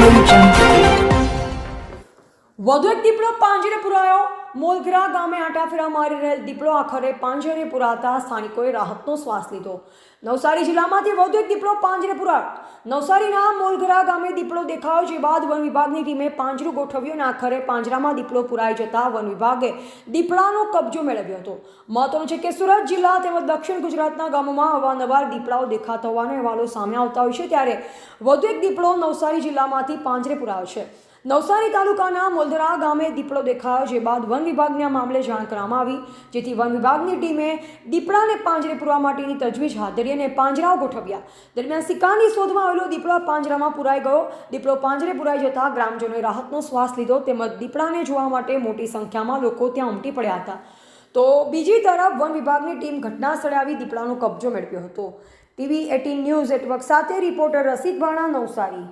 Thank. વધુ એક દીપડો પાંજરે પુરાયો. મોલઘરા ગામે આટાફેરા મારી રહેલ દીપડો આખરે પાંજરે પુરાતા સ્થાનિકોએ રાહતનો શ્વાસ લીધો. નવસારી જિલ્લામાંથી વધુ એક દીપડો પાંજરે પુરાયો. નવસારીના મોલઘરા ગામે દીપડો દેખાયો જે બાદ વન વિભાગની ટીમે પાંજરું ગોઠવ્યું અને આખરે પાંજરામાં દીપડો પુરાઈ જતા વન વિભાગે દીપડાનો કબજો મેળવ્યો હતો. મહત્વનું છે કે સુરત જિલ્લા તેમજ દક્ષિણ ગુજરાતના ગામોમાં અવારનવાર દીપડાઓ દેખાતા હોવાના અહેવાલો સામે આવતા હોય છે, ત્યારે વધુ એક દીપડો નવસારી જિલ્લામાંથી પાંજરે પુરાયો છે. નવસારી તાલુકાના મોલધરા ગામે દીપડો દેખાયો જે બાદ વન વિભાગને મામલે જાણ કરવામાં આવી, જેથી વન વિભાગની ટીમે દીપડાને પાંજરે પૂરવા માટેની તજવીજ હાથ ધરી અને પાંજરાઓ ગોઠવ્યા. દરમિયાન સિક્કાની શોધમાં આવેલો દીપડો પાંજરામાં પુરાઈ ગયો. દીપડો પાંજરે પુરાઈ જતા ગ્રામજનોએ રાહતનો શ્વાસ લીધો તેમજ દીપડાને જોવા માટે મોટી સંખ્યામાં લોકો ત્યાં ઉમટી પડ્યા હતા. તો બીજી તરફ વન વિભાગની ટીમ ઘટના સ્થળે આવી દીપડાનો કબજો મેળવ્યો હતો. ટીવી એટીન ન્યૂઝ નેટવર્ક સાથે રિપોર્ટર રસિક ભાણા નવસારી.